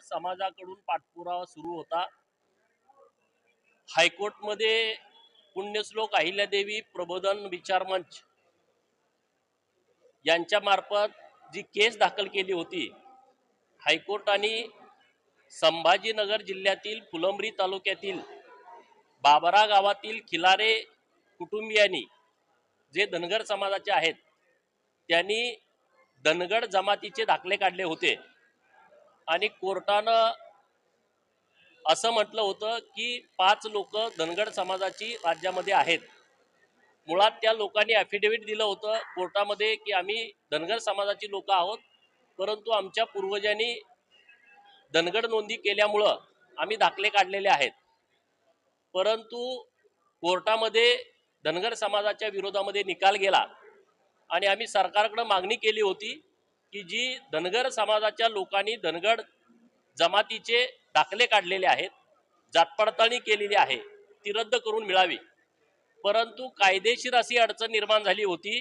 समाजाकडून पाठपुरावा सुरू होता. हायकोर्टमध्ये पुण्यश्लोक अहिल्यादेवी प्रबोधन विचार मंच यांच्या मार्फत जी केस दाखल केली होती हायकोर्टाने संभाजीनगर जिल्ह्यातील फुलंब्री तालुक्यातील बाबरा गावातील खिलारे कुटुंबियांनी जे धनगर समाजाचे आहेत त्यांनी धनगड जमातीचे दाखले काढले होते. आणि कोर्टानं असं म्हटलं होतं की पाच लोक धनगड समाजाची राज्यामध्ये आहेत. मुळात त्या लोकांनी ॲफिडेव्हिट दिलं होतं कोर्टामध्ये की आम्ही धनगर समाजाची लोक आहोत परंतु आमच्या पूर्वजांनी धनगड नोंदी केल्यामुळं आम्ही दाखले काढलेले आहेत. परंतु कोर्टामध्ये धनगर समाजाच्या विरोधामध्ये निकाल गेला आणि आम्ही सरकारकडं मागणी केली होती की जी धनगर समाजाच्या लोकांनी धनगड जमातीचे दाखले काढलेले आहेत जातपडताळणी केलेली आहे ती रद्द करून मिळावी. परंतु कायदेशीर अशी अडचण निर्माण झाली होती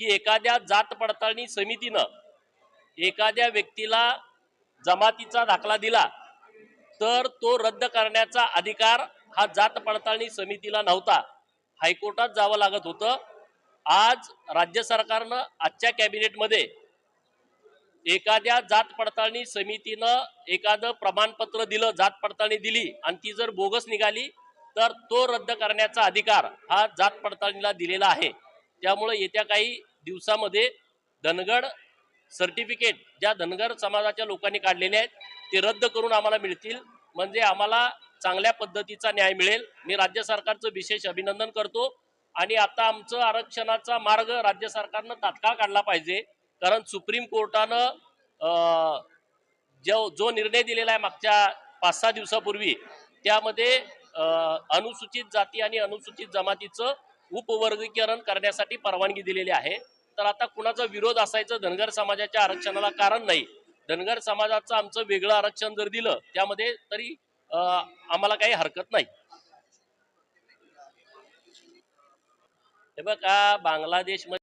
की एखाद्या जात पडताळणी समितीनं एखाद्या व्यक्तीला जमातीचा दाखला दिला तर तो रद्द करण्याचा अधिकार हा जात पडताळणी समितीला नव्हता. हायकोर्टात जावं लागत होतं. आज राज्य सरकारनं आजच्या कॅबिनेटमध्ये एखाद्या जात पडताळणी समितीनं एखादं प्रमाणपत्र दिलं जात पडताळणी दिली आणि ती जर बोगस निघाली तर तो रद्द करण्याचा अधिकार हा जात पडताळणीला दिलेला आहे. त्यामुळे येत्या काही दिवसामध्ये धनगड सर्टिफिकेट ज्या धनगर समाजाच्या लोकांनी काढलेले आहेत ते रद्द करून आम्हाला मिळतील. म्हणजे आम्हाला चांगल्या पद्धतीचा न्याय मिळेल. मी राज्य सरकारचं विशेष अभिनंदन करतो. आणि आता आमचं आरक्षणाचा मार्ग राज्य सरकारनं तात्काळ काढला पाहिजे. कारण सुप्रीम कोर्टानं जो जो निर्णय दिलेला आहे मागच्या पाच सहा दिवसापूर्वी त्यामध्ये अनुसूचित जाती आणि अनुसूचित जमातीचं उपवर्गीकरण करण्यासाठी परवानगी दिलेली आहे. तर आता कुणाचा विरोध असायचं धनगर समाजाच्या आरक्षणाला कारण नाही. धनगर समाजाचं आमचं वेगळं आरक्षण जर दिलं त्यामध्ये तरी आम्हाला काही हरकत नाही. हे बघा बांगलादेशमध्ये